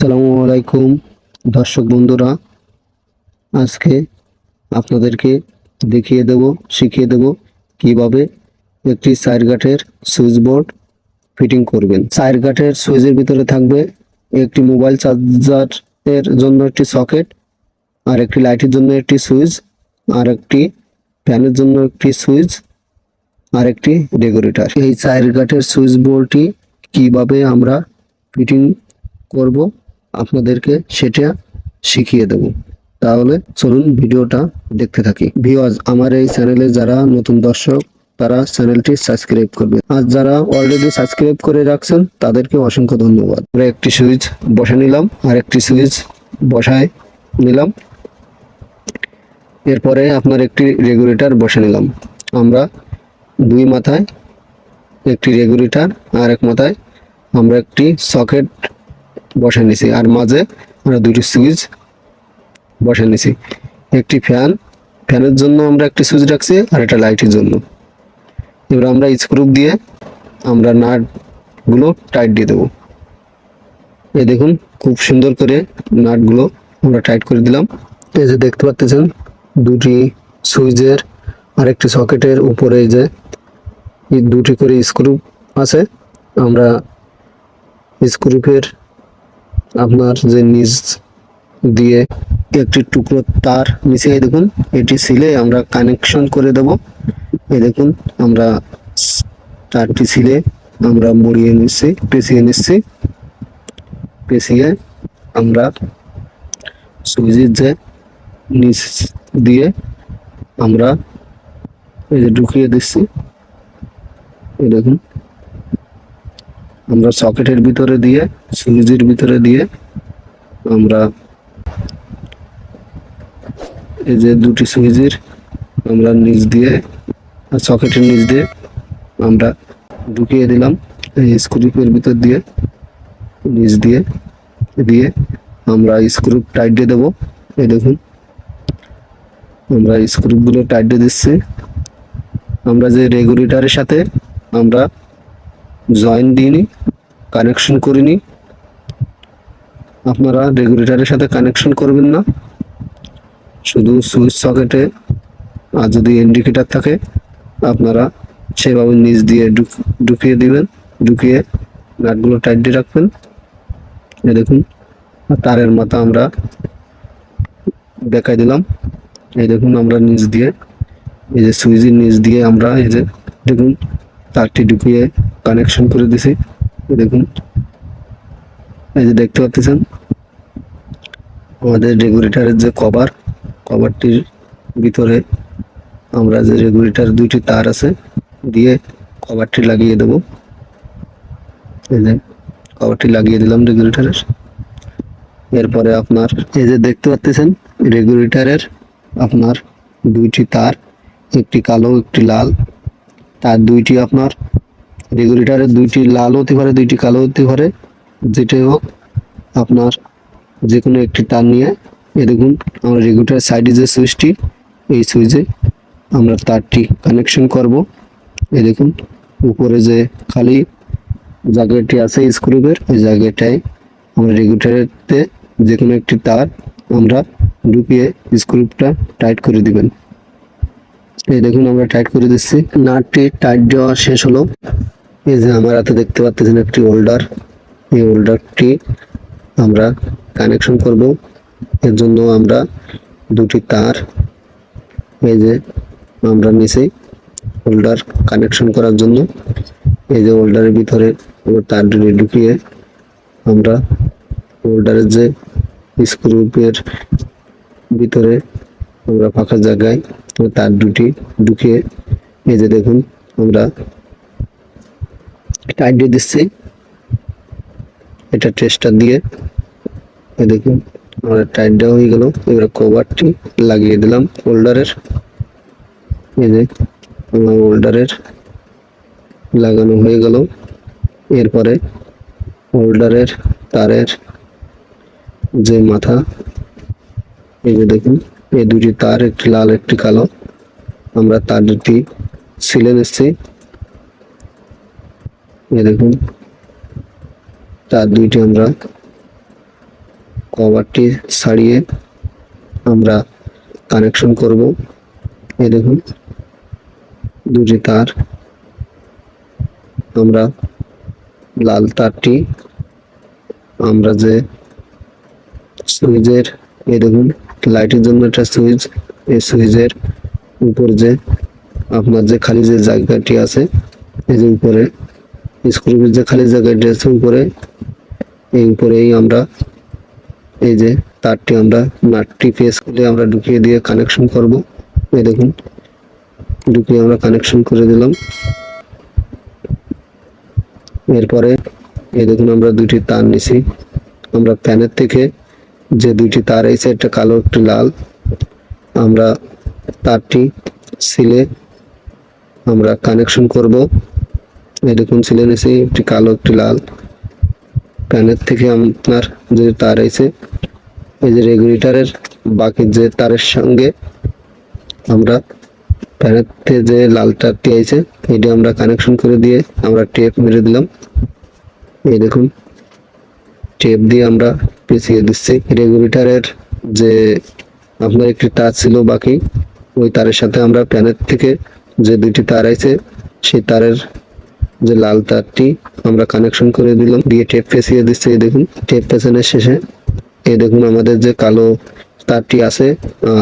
আসসালামু আলাইকুম, দর্শক বন্ধুরা। আজকে আপনাদেরকে দেখিয়ে দেব, শিখিয়ে দেব কীভাবে একটি সাইড গাঠের সুইচ বোর্ড ফিটিং করবেন। সাইড গাঠের সুইচের ভিতরে থাকবে একটি মোবাইল চার্জারের জন্য একটি সকেট, আর একটি লাইটের জন্য একটি সুইচ, আর একটি ফ্যানের জন্য একটি সুইচ, আর একটি রেগুলেটর এই সাইড গাঠের সুইচ বোর্ডটি কীভাবে আমরা ফিটিং করব আপনাদেরকে সেটা শিখিয়ে দেব। তাহলে চলুন ভিডিওটা দেখতে থাকি। ভিউয়ার্স আমার এই চ্যানেলে যারা নতুন দর্শক, তারা চ্যানেলটি সাবস্ক্রাইব করবে। আর যারা অলরেডি সাবস্ক্রাইব করে রাখছেন, তাদেরকে অসংখ্য ধন্যবাদ। আমরা একটি সুইচ বসে নিলাম, আর একটি সুইচ বসায় নিলাম। এরপরে আপনার একটি রেগুলেটর বসে নিলাম। আমরা দুই মাথায় একটি রেগুলেটর আর এক মাথায় আমরা একটি সকেট বসে নিছি, আর মাঝে আমরা দুটি সুইচ বসে নিছি। একটি ফ্যান, ফ্যানের জন্য আমরা একটি সুইচ রাখছি আর একটা লাইটের জন্য। এবার আমরা স্ক্রুপ দিয়ে আমরা নাটগুলো টাইট দিয়ে দেবো। এই দেখুন, খুব সুন্দর করে নাটগুলো আমরা টাইট করে দিলাম। এই যে দেখতে পাচ্ছেন, দুটি সুইচের আর একটি সকেটের উপরে যে দুটি করে স্ক্রু আছে। আমরা স্ক্রুপের আপনার যে নিচ দিয়ে একটি টুকরো তার মিশিয়ে দেখুন, এটি সিলে আমরা কানেকশন করে দেব। এ দেখুন, আমরা তারটি সিলে আমরা মুড়িয়ে নিচ্ছি, পেঁচিয়ে নিচ্ছি। পেঁচিয়ে আমরা সুইচের যে নিচ দিয়ে আমরা এই যে ঢুকিয়ে দিচ্ছি দেখুন। আমরা সকেটের ভিতরে দিয়ে সুইচের ভিতরে দিয়ে আমরা এই যে দুটি সুইচের আমরা নিচ দিয়ে, সকেটের নিচ দিয়ে আমরা ঢুকিয়ে দিলাম। এই স্ক্রুপের ভিতর দিয়ে, নিচ দিয়ে দিয়ে আমরা স্ক্রুপ টাইট দিয়ে দেবো। এই দেখুন, আমরা স্ক্রুপগুলো টাইট দিয়ে দিচ্ছি। আমরা যে রেগুলেটরের সাথে আমরা জয়েন দিইনি কানেকশন করিনি। আপনারা রেগুলেটরের সাথে কানেকশন করবেন না। শুধু সুইচ সকেটে আর যদি ইন্ডিকেটার থাকে, আপনারা সেভাবে নিচ দিয়ে ঢুকিয়ে দিবেন। ঢুকিয়ে নাটগুলো টাইট দিয়ে রাখবেন। এই দেখুন, তারের মাথা আমরা দেখাই দিলাম। এই দেখুন, আমরা নিচ দিয়ে, এই যে সুইচের নিচ দিয়ে আমরা এই যে দেখুন তারটি ঢুকিয়ে কানেকশন করে দিছি। দেখুন। এই যে দেখতে পাচ্ছেন, আমাদের রেগুলেটরের যে কভার কভারটির ভিতরে আমরা যে রেগুলেটার দুইটি তার আছে, দিয়ে কভারটি লাগিয়ে দেব। এই যে কভারটি লাগিয়ে দিলাম রেগুলেটরের এরপরে আপনার, এই যে দেখতে পাচ্ছেন রেগুলেটারের আপনার দুইটি তার, একটি কালো, একটি লাল। তার দুইটি আপনার রেগুলেটরের দুইটি লাল হতে পারে, দুইটি কালো হতে পারে যেটাই হোক আপনার যে কোনো একটি তার নিয়ে। এ দেখুন, আমরা রেগুলেটরের সাইডে যে সুইচটি এই সুইচে আমরা তারটি কানেকশন করব। এ দেখুন, উপরে যে খালি জায়গাটি আছে স্ক্রুপের ওই জায়গাটায় আমরা রেগুলেটরেতে যে কোনো একটি তার আমরা ঢুকিয়ে স্ক্রুপটা টাইট করে দিবেন। এই দেখুন আমরা টাইট করে দিচ্ছি। নাটটি টাইট দেওয়া শেষ হলো। এই যে আমার হাতে দেখতে পাচ্ছেন একটি হোল্ডার এই হোল্ডারটি আমরা কানেকশন করব। এর জন্য আমরা দুটি তার, এই যে আমরা নিচে হোল্ডার কানেকশন করার জন্য। এই যে হোল্ডারের ভিতরে তার ঢুকিয়ে আমরা হোল্ডারের যে স্ক্রুপের ভিতরে আমরা ফাঁকা জায়গায় তার দুটি ঢুকিয়ে এই যে দেখুন, আমরা টাইট দিয়ে দিচ্ছি। এটা টেস্টার দিয়ে দেখুন, আমরা টাইট দেওয়া হয়ে গেল। এবার কভারটি লাগিয়ে দিলাম হোল্ডারের এই যে, আমার হোল্ডারের লাগানো হয়ে গেল। এরপরে হোল্ডারের তারের যে মাথা, এই যে দেখুন এই দুটি তার, একটি লাল, একটি কালো। আমরা তার দুটি সিলে নিচ্ছি। দেখুন, তার দুইটি আমরা কভারটি ছাড়িয়ে আমরা কানেকশন করব। এ দেখুন, দুটি তার। আমরা লাল তারটি, আমরা যে সুইচের এ দেখুন লাইটের জন্য একটা সুইচ, এই সুইচের উপর যে আপনার যে খালি যে জায়গাটি আছে, এই যে উপরে স্ক্রুপের যে খালি জায়গাটি আছে উপরে, এই উপরেই আমরা এই যে তারটি আমরা নাটটি ফেস করে আমরা ঢুকিয়ে দিয়ে কানেকশন করব। এই দেখুন, ঢুকিয়ে আমরা কানেকশন করে দিলাম। এরপরে এই দেখুন আমরা দুটি তার নিছি। আমরা ফ্যানের থেকে যে দুইটি তার, এই একটা কালো, একটি লাল। আমরা তারটি সিলে আমরা কানেকশন করব। দেখুন সিলে নিছি একটি কালো, একটি লাল। প্যানের থেকে আপনার যে তার আছে এই যে রেগুলেটারের বাকি যে তারের সঙ্গে আমরা ফ্যানের থেকে যে লাল তারটি আছে এটি আমরা কানেকশন করে দিয়ে আমরা টেপ মেরে দিলাম। এই দেখুন টেপ দিয়ে আমরা পেঁচিয়ে দিচ্ছি। রেগুলেটরের যে আপনার একটি তার ছিল বাকি, ওই তারের সাথে আমরা প্যানের থেকে যে দুইটি তার আছে, সেই তারের যে লাল তারটি আমরা কানেকশন করে দিলাম। দিয়ে টেপ পেঁচিয়ে দিচ্ছি, এই দেখুন, টেপ পেছানোর শেষে। এই দেখুন, আমাদের যে কালো তারটি আছে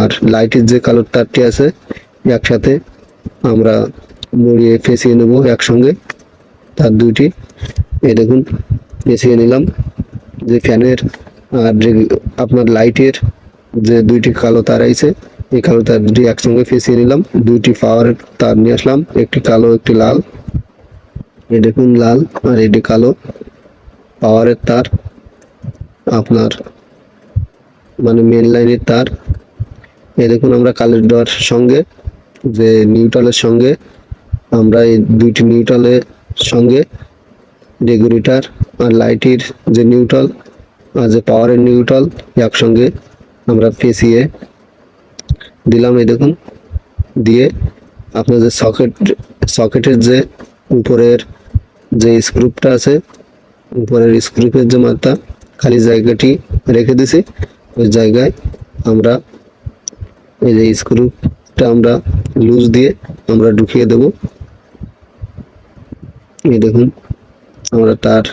আর লাইটের যে কালো তারটি আছে, একসাথে আমরা মুড়িয়ে পেঁচিয়ে নেব একসঙ্গে তার দুইটি। এই দেখুন, পেঁচিয়ে নিলাম। যে ফ্যানের, আর যে আপনার লাইটের যে দুইটি কালো তার আছে এই কালো তার দুটি একসঙ্গে ফেসিয়ে নিলাম। দুইটি পাওয়ার তার নিয়ে আসলাম, একটি কালো, একটি লাল। এই দেখুন লাল আর এটি কালো পাওয়ারের তার, আপনার মানে মেন লাইনের তার। এ দেখুন আমরা কালের ডোয়ার সঙ্গে, যে নিউট্রালের সঙ্গে, আমরা এই দুইটি নিউট্রালের সঙ্গে, রেগুলেটর আর লাইটের যে নিউট্রাল আর যে পাওয়ারের নিউট্রাল একসঙ্গে আমরা পেঁচিয়ে দিলাম এই দেখুন। দিয়ে আপনার যে সকেট সকেটের যে উপরের যে স্ক্রুপটা আছে, উপরের স্ক্রুপের যে মাত্রা, খালি জায়গাটি রেখে দিছি। ওই জায়গায় আমরা এই যে স্ক্রুপটা আমরা লুজ দিয়ে আমরা ঢুকিয়ে দেব। এই দেখুন, আমরা তার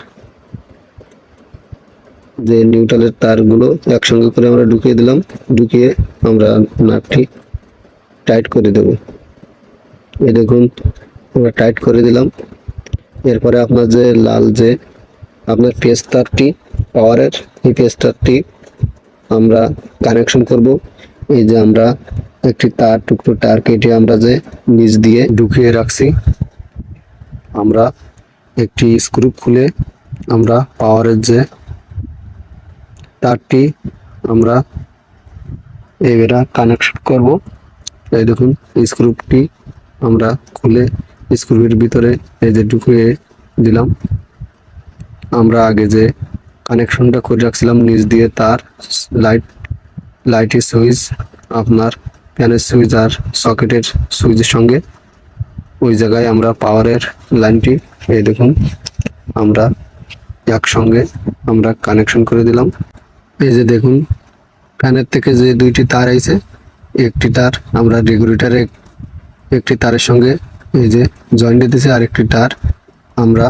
যে নিউট্রালের তারগুলো একসঙ্গে করে আমরা ঢুকিয়ে দিলাম। ঢুকিয়ে আমরা নাটটি টাইট করে দেব। এই দেখুন, আমরা টাইট করে দিলাম। এরপরে আপনার যে লাল যে আপনার পেস তারটি পাওয়ারের এই পেস তারটি আমরা কানেকশন করব। এই যে আমরা একটি তার, টুকরো তার কেটে আমরা যে নিচ দিয়ে ঢুকিয়ে রাখছি, আমরা একটি স্ক্রু খুলে আমরা পাওয়ারের যে তারটি আমরা এবারে কানেকশন করব। এই দেখুন স্ক্রুপটি আমরা খুলে স্ক্রুপের ভিতরে এই যে ঢুকিয়ে দিলাম। আমরা আগে যে কানেকশনটা করে রাখছিলাম, নিচ দিয়ে তার লাইট লাইটের সুইচ আপনার ফ্যানের সুইচ আর সকেটের সুইচের সঙ্গে। ওই জায়গায় আমরা পাওয়ারের লাইনটি, এই দেখুন, আমরা একসঙ্গে আমরা কানেকশন করে দিলাম। এই যে দেখুন, ফ্যানের থেকে যে দুইটি তার আইছে, একটি তার আমরা রেগুলেটরে একটি তারের সঙ্গে এই যে জয়েন্ট দিতেছি আর একটি তার আমরা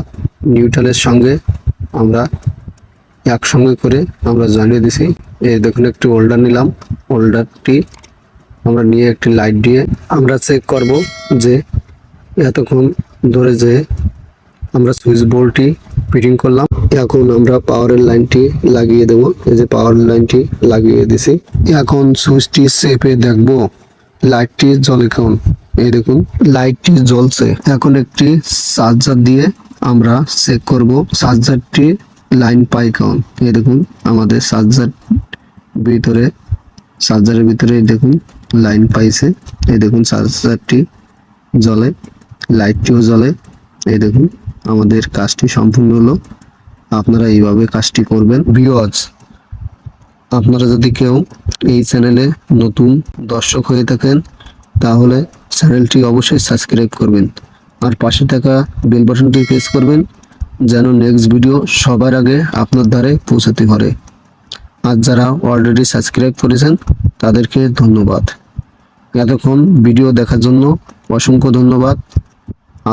নিউট্রালের সঙ্গে আমরা একসঙ্গে করে আমরা জয়েন্ট দিছি। এই দেখুন, একটি হোল্ডার নিলাম। হোল্ডারটি আমরা নিয়ে একটি লাইট দিয়ে আমরা চেক করব যে এতক্ষণ ধরে যে আমরা সুইচ বোর্ডটি ফিটিং করলাম। এখন আমরা পাওয়ারের লাইনটি লাগিয়ে দেবো। এই যে পাওয়ার লাইনটি লাগিয়ে দিছি। এখন সুইচটি চেপে দেখব। লাইটটি জ্বলে কেমন? এই দেখুন লাইটটি জ্বলছে। এখন একটি চার্জার দিয়ে আমরা চেক করব চার্জারটি লাইন পাই কেমন? এই দেখুন, আমাদের চার্জার ভিতরে চার্জারের ভিতরে দেখুন লাইন পাইছে। এই দেখুন চার্জারটি জ্বলে লাইটটিও জ্বলে। এই দেখুন আমাদের কাজটি সম্পূর্ণ হলো। আপনারা এইভাবে কাজটি করবেন। ভিওয়াজ আপনারা যদি কেউ এই চ্যানেলে নতুন দর্শক হয়ে থাকেন, তাহলে চ্যানেলটি অবশ্যই সাবস্ক্রাইব করবেন। আর পাশে থাকা বেল বাটনটি প্রেস করবেন, যেন নেক্সট ভিডিও সবার আগে আপনার দ্বারে পৌঁছাতে পারে। আর যারা অলরেডি সাবস্ক্রাইব করেছেন, তাদেরকে ধন্যবাদ। এতক্ষণ ভিডিও দেখার জন্য অসংখ্য ধন্যবাদ।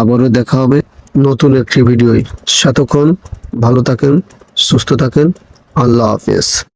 আবারও দেখা হবে। নতুন একটি ভিডিওয়। সাতক্ষণ ভালো থাকেন সুস্থ থাকেন। আল্লাহ হাফেজ।